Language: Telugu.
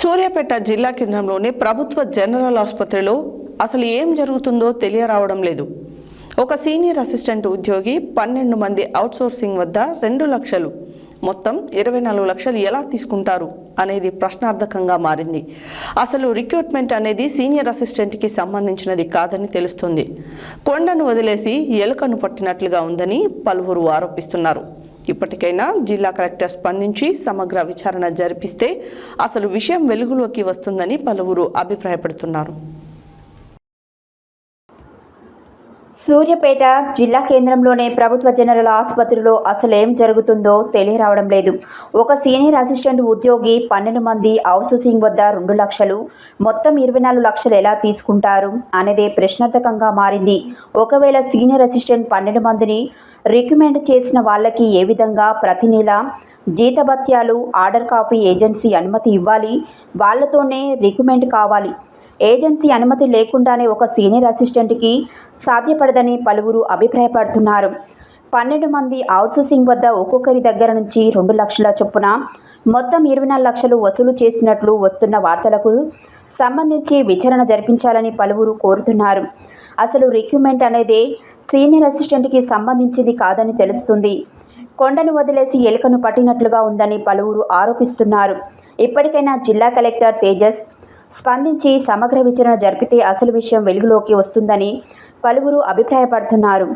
సూర్యాపేట జిల్లా కేంద్రంలోని ప్రభుత్వ జనరల్ ఆసుపత్రిలో అసలు ఏం జరుగుతుందో తెలియరావడం లేదు. ఒక సీనియర్ అసిస్టెంట్ ఉద్యోగి పన్నెండు మంది అవుట్సోర్సింగ్ వద్ద రెండు లక్షలు మొత్తం ఇరవై నాలుగు లక్షలు ఎలా తీసుకుంటారు అనేది ప్రశ్నార్థకంగా మారింది. అసలు రిక్రూట్మెంట్ అనేది సీనియర్ అసిస్టెంట్కి సంబంధించినది కాదని తెలుస్తుంది. కొండను వదిలేసి ఎలుకను పట్టినట్లుగా ఉందని పలువురు ఆరోపిస్తున్నారు. ఇప్పటికైనా జిల్లా కలెక్టర్ స్పందించి సమగ్ర విచారణ జరిపిస్తే అసలు విషయం వెలుగులోకి వస్తుందని పలువురు అభిప్రాయపడుతున్నారు. సూర్యపేట జిల్లా కేంద్రంలోనే ప్రభుత్వ జనరల్ ఆసుపత్రిలో అసలు ఏం జరుగుతుందో తెలియరావడం లేదు. ఒక సీనియర్ అసిస్టెంట్ ఉద్యోగి పన్నెండు మంది అవుట్సోర్సింగ్ వద్ద రెండు లక్షలు మొత్తం ఇరవై నాలుగు లక్షలు ఎలా తీసుకుంటారు అనేది ప్రశ్నార్థకంగా మారింది. ఒకవేళ సీనియర్ అసిస్టెంట్ పన్నెండు మందిని రికమెండ్ చేసిన వాళ్ళకి ఏ విధంగా ప్రతి నెల జీతభత్యాలు ఆర్డర్ కాపీ ఏజెన్సీ అనుమతి ఇవ్వాలి? వాళ్ళతోనే రికమెండ్ కావాలి. ఏజెన్సీ అనుమతి లేకుండానే ఒక సీనియర్ అసిస్టెంట్కి సాధ్యపడదని పలువురు అభిప్రాయపడుతున్నారు. పన్నెండు మంది అవుట్సోర్సింగ్ వద్ద ఒక్కొక్కరి దగ్గర నుంచి రెండు లక్షల చొప్పున మొత్తం ఇరవై నాలుగు లక్షలు వసూలు చేసినట్లు వస్తున్న వార్తలకు సంబంధించి విచారణ జరిపించాలని పలువురు కోరుతున్నారు. అసలు రిక్రూట్మెంట్ అనేది సీనియర్ అసిస్టెంట్కి సంబంధించింది కాదని తెలుస్తుంది. కొండను వదిలేసి ఎలుకను పట్టినట్లుగా ఉందని పలువురు ఆరోపిస్తున్నారు. ఇప్పటికైనా జిల్లా కలెక్టర్ తేజస్ స్పందించి సమగ్ర విచారణ జరిపితే అసలు విషయం వెలుగులోకి వస్తుందని పలువురు అభిప్రాయపడుతున్నారు.